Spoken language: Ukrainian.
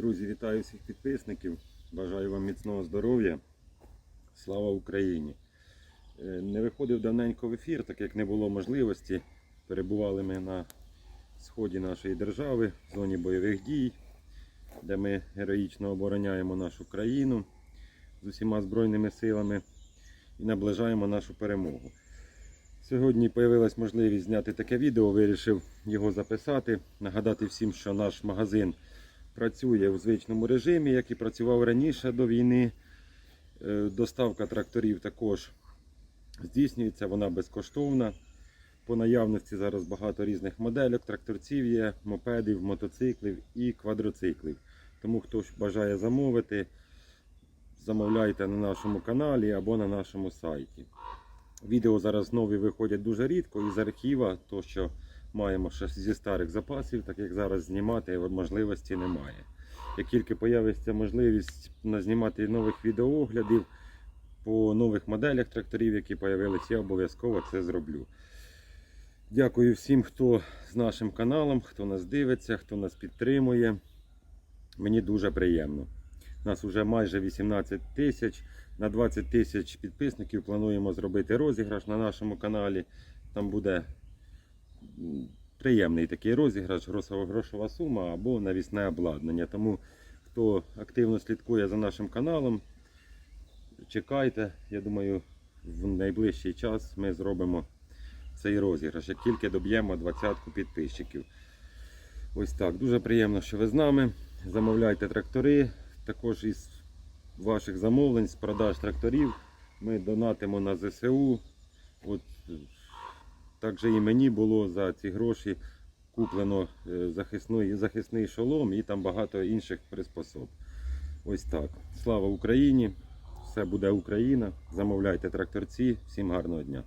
Друзі, вітаю всіх підписників. Бажаю вам міцного здоров'я. Слава Україні! Е, Не виходив давненько в ефір, так як не було можливості. Перебували ми на сході нашої держави, в зоні бойових дій, де ми героїчно обороняємо нашу країну з усіма збройними силами і наближаємо нашу перемогу. Сьогодні з'явилась можливість зняти таке відео, вирішив його записати, нагадати всім, що наш магазин працює в звичному режимі, як і працював раніше до війни. Е, Доставка тракторів також здійснюється, вона безкоштовна. По наявності зараз багато різних моделек, тракторців є, мопедів, мотоциклів і квадроциклів. Тому хто бажає замовити, замовляйте на нашому каналі або на нашому сайті. Відео зараз нові виходять дуже рідко із архіва, то що маємо ще зі старих запасів, так як зараз знімати можливості немає. Як тільки з'явиться можливість знімати нових відеооглядів по нових моделях тракторів, які з'явилися, я обов'язково це зроблю. Дякую всім, хто з нашим каналом, хто нас дивиться, хто нас підтримує. Мені дуже приємно. У Нас вже майже 18 тисяч. На 20 тисяч підписників плануємо зробити розіграш на нашому каналі. Там буде приємний такий розіграш, грошова сума або навісне обладнання. Тому хто активно слідкує за нашим каналом, чекайте. Я думаю, в найближчий час ми зробимо цей розіграш, як тільки доб'ємо 20 підписчиків. Ось так. Дуже приємно, що ви з нами. Замовляйте трактори. Також із ваших замовлень з продаж тракторів ми донатимо на ЗСУ. От, також і мені було за ці гроші куплено е, захисний захисний шолом і там багато інших приспособ. Ось так. Слава Україні! Все буде Україна. Замовляйте тракторці. Всім гарного дня.